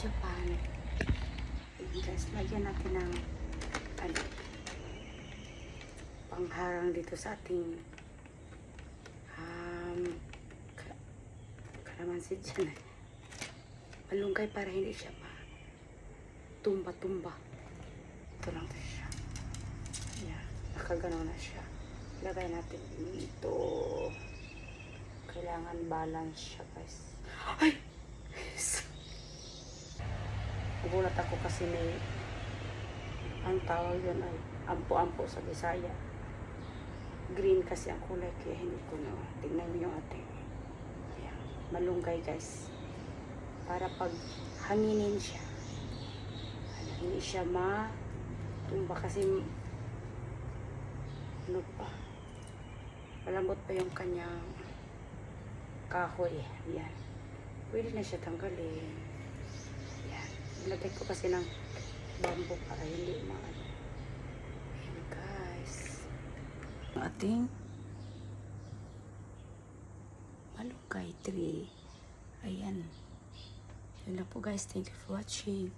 Japan. Ayan guys, lagyan natin ng ano, pangharang dito sa ating um, ka, kalamansi dyan. Malunggay para hindi siya pa tumba-tumba. Ito lang siya. Ayan, nakagano na siya. Lagay natin dito. Kailangan balance siya guys. Ay! Nagulat ako kasi may ang tawag yun ay ampo-ampo sa Bisaya. Green kasi ang kulay kaya hindi ko na. Tingnan mo yung ating ayan, malunggay guys. Para pag hanginin siya, ano, hindi siya ma tumba kasi ano pa malambot pa yung kanyang kahoy. Yan. Pwede na siya tanggalin. Ilagay ko kasi ng bamboo para hindi maano. Ayan guys. Ating malunggay tree. Ayan. Yun lang po guys. Thank you for watching.